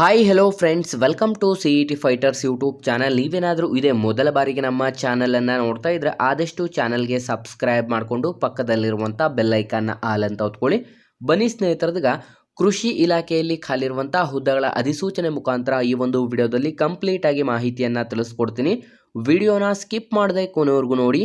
Hi hello friends welcome to C E T fighters YouTube channel ನೀವೇನಾದರೂ ಇದೇ ಮೊದಲ ಬಾರಿಗೆ ನಮ್ಮ ಚಾನಲನ್ನು ನೋಡ್ತಾ ಇದ್ದರೆ ಆದಷ್ಟು ಚಾನಲ್ಗೆ ಸಬ್ಸ್ಕ್ರೈಬ್ ಮಾಡಿಕೊಂಡು ಪಕ್ಕದಲ್ಲಿರುವಂಥ ಬೆಲ್ಲೈಕನ್ನ ಆಲ್ ಅಂತ ಹೊತ್ಕೊಳ್ಳಿ. ಬನ್ನಿ ಸ್ನೇಹಿತರದಾಗ, ಕೃಷಿ ಇಲಾಖೆಯಲ್ಲಿ ಖಾಲಿರುವಂಥ ಹುದ್ದೆಗಳ ಅಧಿಸೂಚನೆ ಮುಖಾಂತರ ಈ ಒಂದು ವಿಡಿಯೋದಲ್ಲಿ ಕಂಪ್ಲೀಟಾಗಿ ಮಾಹಿತಿಯನ್ನು ತಿಳಿಸ್ಕೊಡ್ತೀನಿ. ವಿಡಿಯೋನ ಸ್ಕಿಪ್ ಮಾಡದೆ ಕೊನೆವರೆಗೂ ನೋಡಿ.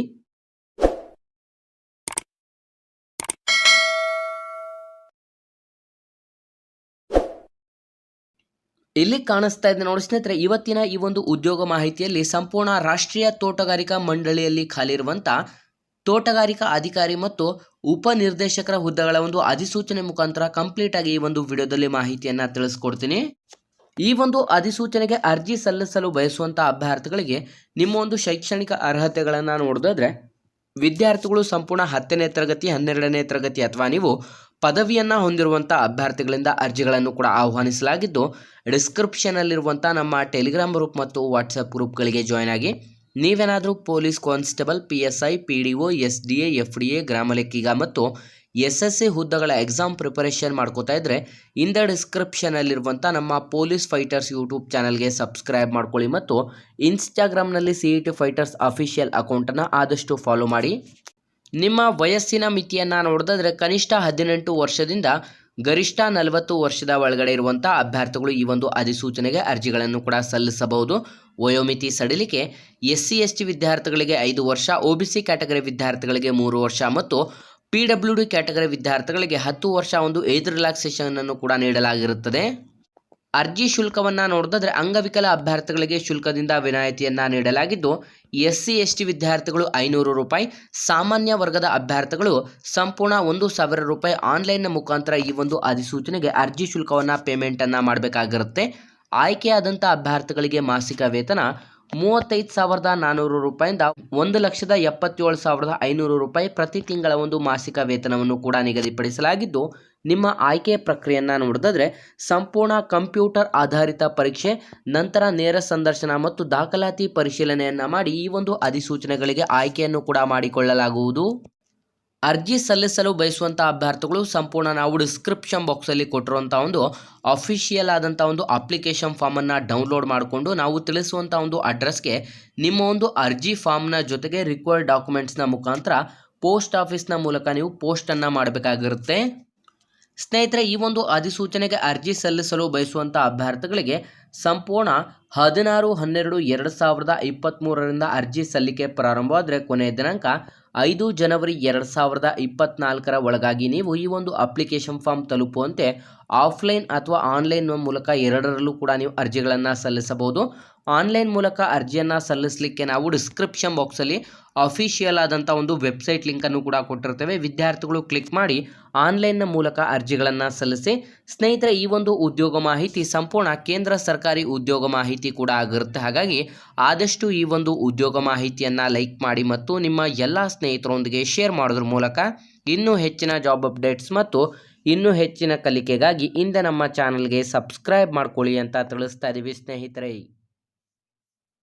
ಇಲ್ಲಿ ಕಾಣಿಸ್ತಾ ಇದೆ ನೋಡಿ ಸ್ನೇಹಿತರೆ, ಇವತ್ತಿನ ಈ ಒಂದು ಉದ್ಯೋಗ ಮಾಹಿತಿಯಲ್ಲಿ ಸಂಪೂರ್ಣ ರಾಷ್ಟ್ರೀಯ ತೋಟಗಾರಿಕಾ ಮಂಡಳಿಯಲ್ಲಿ ಖಾಲಿ ಖಾಲಿರುವಂಥ ತೋಟಗಾರಿಕಾ ಅಧಿಕಾರಿ ಮತ್ತು ಉಪನಿರ್ದೇಶಕರ ಹುದ್ದೆಗಳ ಒಂದು ಅಧಿಸೂಚನೆ ಮುಖಾಂತರ ಕಂಪ್ಲೀಟ್ ಆಗಿ ಈ ಒಂದು ವಿಡಿಯೋದಲ್ಲಿ ಮಾಹಿತಿಯನ್ನು ತಿಳಿಸ್ಕೊಡ್ತೀನಿ. ಈ ಒಂದು ಅಧಿಸೂಚನೆಗೆ ಅರ್ಜಿ ಸಲ್ಲಿಸಲು ಬಯಸುವಂಥ ಅಭ್ಯರ್ಥಿಗಳಿಗೆ ನಿಮ್ಮ ಒಂದು ಶೈಕ್ಷಣಿಕ ಅರ್ಹತೆಗಳನ್ನು ನೋಡಿದ್ರೆ ವಿದ್ಯಾರ್ಥಿಗಳು ಸಂಪೂರ್ಣ ಹತ್ತನೇ ತರಗತಿ, ಹನ್ನೆರಡನೇ ತರಗತಿ ಅಥವಾ ನೀವು ಪದವಿಯನ್ನು ಹೊಂದಿರುವಂಥ ಅಭ್ಯರ್ಥಿಗಳಿಂದ ಅರ್ಜಿಗಳನ್ನು ಕೂಡ ಆಹ್ವಾನಿಸಲಾಗಿದ್ದು ಡಿಸ್ಕ್ರಿಪ್ಷನಲ್ಲಿರುವಂಥ ನಮ್ಮ ಟೆಲಿಗ್ರಾಮ್ ಗ್ರೂಪ್ ಮತ್ತು ವಾಟ್ಸಪ್ ಗ್ರೂಪ್ಗಳಿಗೆ ಜಾಯ್ನ್ ಆಗಿ ನೀವೇನಾದರೂ police constable P S I P D O S D A F D A ಗ್ರಾಮ ಲೆಕ್ಕಿಗ ಮತ್ತು ಎಸ್ ಎಸ್ ಸಿ ಹುದ್ದೆಗಳ ಎಕ್ಸಾಮ್ ಪ್ರಿಪರೇಷನ್ ಮಾಡ್ಕೋತಾ ಇದ್ದರೆ ಇಂದ ಡಿಸ್ಕ್ರಿಪ್ಷನಲ್ಲಿರುವಂಥ ನಮ್ಮ ಪೊಲೀಸ್ ಫೈಟರ್ಸ್ ಯೂಟ್ಯೂಬ್ ಚಾನಲ್ಗೆ ಸಬ್ಸ್ಕ್ರೈಬ್ ಮಾಡ್ಕೊಳ್ಳಿ ಮತ್ತು ಇನ್ಸ್ಟಾಗ್ರಾಮ್ನಲ್ಲಿ C E T fighters official ಅಕೌಂಟನ್ನು ಆದಷ್ಟು ಫಾಲೋ ಮಾಡಿ. ನಿಮ್ಮ ವಯಸ್ಸಿನ ಮಿತಿಯನ್ನು ನೋಡಿದ್ರೆ ಕನಿಷ್ಠ ಹದಿನೆಂಟು ವರ್ಷದಿಂದ ಗರಿಷ್ಠ ನಲವತ್ತು ವರ್ಷದ ಒಳಗಡೆ ಇರುವಂಥ ಅಭ್ಯರ್ಥಿಗಳು ಈ ಒಂದು ಅಧಿಸೂಚನೆಗೆ ಅರ್ಜಿಗಳನ್ನು ಕೂಡ ಸಲ್ಲಿಸಬಹುದು. ವಯೋಮಿತಿ ಸಡಿಲಿಕೆ ಎಸ್ ಸಿ ಎಸ್ ಟಿ ವಿದ್ಯಾರ್ಥಿಗಳಿಗೆ ಐದು ವರ್ಷ, ಒ ಬಿ ಸಿ ಕ್ಯಾಟಗರಿ ವಿದ್ಯಾರ್ಥಿಗಳಿಗೆ ಮೂರು ವರ್ಷ ಮತ್ತು ಪಿ ಡಬ್ಲ್ಯೂ ಡಿ ಕ್ಯಾಟಗರಿ ವಿದ್ಯಾರ್ಥಿಗಳಿಗೆ ಹತ್ತು ವರ್ಷ ಒಂದು ಏಜ್ ರಿಲ್ಯಾಕ್ಸೇಷನ್ ಅನ್ನು ಕೂಡ ನೀಡಲಾಗಿರುತ್ತದೆ. ಅರ್ಜಿ ಶುಲ್ಕವನ್ನು ನೋಡಿದ್ರೆ ಅಂಗವಿಕಲ ಅಭ್ಯರ್ಥಿಗಳಿಗೆ ಶುಲ್ಕದಿಂದ ವಿನಾಯಿತಿಯನ್ನು ನೀಡಲಾಗಿದ್ದು ಎಸ್ ಸಿ ಎಸ್ ಟಿ ವಿದ್ಯಾರ್ಥಿಗಳು ಐನೂರು ರೂಪಾಯಿ, ಸಾಮಾನ್ಯ ವರ್ಗದ ಅಭ್ಯರ್ಥಿಗಳು ಸಂಪೂರ್ಣ ಒಂದು ಸಾವಿರ ರೂಪಾಯಿ ಆನ್ಲೈನ್ನ ಮುಖಾಂತರ ಈ ಒಂದು ಅಧಿಸೂಚನೆಗೆ ಅರ್ಜಿ ಶುಲ್ಕವನ್ನು ಪೇಮೆಂಟನ್ನು ಮಾಡಬೇಕಾಗಿರುತ್ತೆ. ಆಯ್ಕೆಯಾದಂಥ ಅಭ್ಯರ್ಥಿಗಳಿಗೆ ಮಾಸಿಕ ವೇತನ ಮೂವತ್ತೈದು ಸಾವಿರದ ನಾನ್ನೂರು ರೂಪಾಯಿಂದ ಒಂದು ಲಕ್ಷದ ಎಪ್ಪತ್ತೇಳು ಸಾವಿರದ ಐನೂರು ರೂಪಾಯಿ ಪ್ರತಿ ತಿಂಗಳ ಒಂದು ಮಾಸಿಕ ವೇತನವನ್ನು ಕೂಡ ನಿಗದಿಪಡಿಸಲಾಗಿದ್ದು, ನಿಮ್ಮ ಆಯ್ಕೆ ಪ್ರಕ್ರಿಯೆಯನ್ನು ನೋಡಿದ್ರೆ ಸಂಪೂರ್ಣ ಕಂಪ್ಯೂಟರ್ ಆಧಾರಿತ ಪರೀಕ್ಷೆ, ನಂತರ ನೇರ ಸಂದರ್ಶನ ಮತ್ತು ದಾಖಲಾತಿ ಪರಿಶೀಲನೆಯನ್ನು ಮಾಡಿ ಈ ಒಂದು ಅಧಿಸೂಚನೆಗಳಿಗೆ ಆಯ್ಕೆಯನ್ನು ಕೂಡ ಮಾಡಿಕೊಳ್ಳಲಾಗುವುದು. ಅರ್ಜಿ ಸಲ್ಲಿಸಲು ಬಯಸುವಂಥ ಅಭ್ಯರ್ಥಿಗಳು ಸಂಪೂರ್ಣ ನಾವು ಡಿಸ್ಕ್ರಿಪ್ಷನ್ ಬಾಕ್ಸಲ್ಲಿ ಕೊಟ್ಟಿರುವಂಥ ಒಂದು ಅಫಿಷಿಯಲ್ ಆದಂಥ ಒಂದು ಅಪ್ಲಿಕೇಶನ್ ಫಾರ್ಮನ್ನು ಡೌನ್ಲೋಡ್ ಮಾಡಿಕೊಂಡು ನಾವು ತಿಳಿಸುವಂಥ ಒಂದು ಅಡ್ರೆಸ್ಗೆ ನಿಮ್ಮ ಒಂದು ಅರ್ಜಿ ಫಾರ್ಮ್ನ ಜೊತೆಗೆ ರಿಕ್ವೈರ್ಡ್ ಡಾಕ್ಯುಮೆಂಟ್ಸ್ನ ಮುಖಾಂತರ ಪೋಸ್ಟ್ ಆಫೀಸ್ನ ಮೂಲಕ ನೀವು ಪೋಸ್ಟನ್ನು ಮಾಡಬೇಕಾಗಿರುತ್ತೆ. ಸ್ನೇಹಿತರೆ, ಈ ಒಂದು ಅಧಿಸೂಚನೆಗೆ ಅರ್ಜಿ ಸಲ್ಲಿಸಲು ಬಯಸುವಂಥ ಅಭ್ಯರ್ಥಿಗಳಿಗೆ ಸಂಪೂರ್ಣ ಹದಿನಾರು, ಹನ್ನೆರಡು, ಎರಡು ಸಾವಿರದ ಇಪ್ಪತ್ತ್ಮೂರರಿಂದ ಅರ್ಜಿ ಸಲ್ಲಿಕೆ ಪ್ರಾರಂಭವಾದರೆ ಕೊನೆಯ ದಿನಾಂಕ ಐದು ಜನವರಿ ಎರಡು ಸಾವಿರದ ಇಪ್ಪತ್ನಾಲ್ಕರ ಒಳಗಾಗಿ ನೀವು ಈ ಒಂದು ಅಪ್ಲಿಕೇಶನ್ ಫಾರ್ಮ್ ತಲುಪುವಂತೆ ಆಫ್ಲೈನ್ ಅಥವಾ ಆನ್ಲೈನ್ ಮೂಲಕ ಎರಡರಲ್ಲೂ ಕೂಡ ನೀವು ಅರ್ಜಿಗಳನ್ನು ಸಲ್ಲಿಸಬಹುದು. ಆನ್ಲೈನ್ ಮೂಲಕ ಅರ್ಜಿಯನ್ನು ಸಲ್ಲಿಸಲಿಕ್ಕೆ ನಾವು ಡಿಸ್ಕ್ರಿಪ್ಷನ್ ಬಾಕ್ಸಲ್ಲಿ ಅಫಿಷಿಯಲ್ ಆದಂಥ ಒಂದು ವೆಬ್ಸೈಟ್ ಲಿಂಕನ್ನು ಕೂಡ ಕೊಟ್ಟಿರ್ತೇವೆ. ವಿದ್ಯಾರ್ಥಿಗಳು ಕ್ಲಿಕ್ ಮಾಡಿ ಆನ್ಲೈನ್ನ ಮೂಲಕ ಅರ್ಜಿಗಳನ್ನು ಸಲ್ಲಿಸಿ, ಸ್ನೇಹಿತರೆ ಈ ಒಂದು ಉದ್ಯೋಗ ಮಾಹಿತಿ ಸಂಪೂರ್ಣ ಕೇಂದ್ರ ಸರ್ಕಾರಿ ಉದ್ಯೋಗ ಮಾಹಿತಿ ಕೂಡ ಆಗಿರುತ್ತೆ. ಹಾಗಾಗಿ ಆದಷ್ಟು ಈ ಒಂದು ಉದ್ಯೋಗ ಮಾಹಿತಿಯನ್ನು ಲೈಕ್ ಮಾಡಿ ಮತ್ತು ನಿಮ್ಮ ಎಲ್ಲ ಸ್ನೇಹಿತರೊಂದಿಗೆ ಶೇರ್ ಮಾಡೋದ್ರ ಮೂಲಕ ಇನ್ನೂ ಹೆಚ್ಚಿನ ಜಾಬ್ ಅಪ್ಡೇಟ್ಸ್ ಮತ್ತು ಇನ್ನೂ ಹೆಚ್ಚಿನ ಕಲಿಕೆಗಾಗಿ ಇಂದ ನಮ್ಮ ಚಾನಲ್ಗೆ ಸಬ್ಸ್ಕ್ರೈಬ್ ಮಾಡ್ಕೊಳ್ಳಿ ಅಂತ ತಿಳಿಸ್ತಾ ಇದ್ದೀವಿ ಸ್ನೇಹಿತರೆ.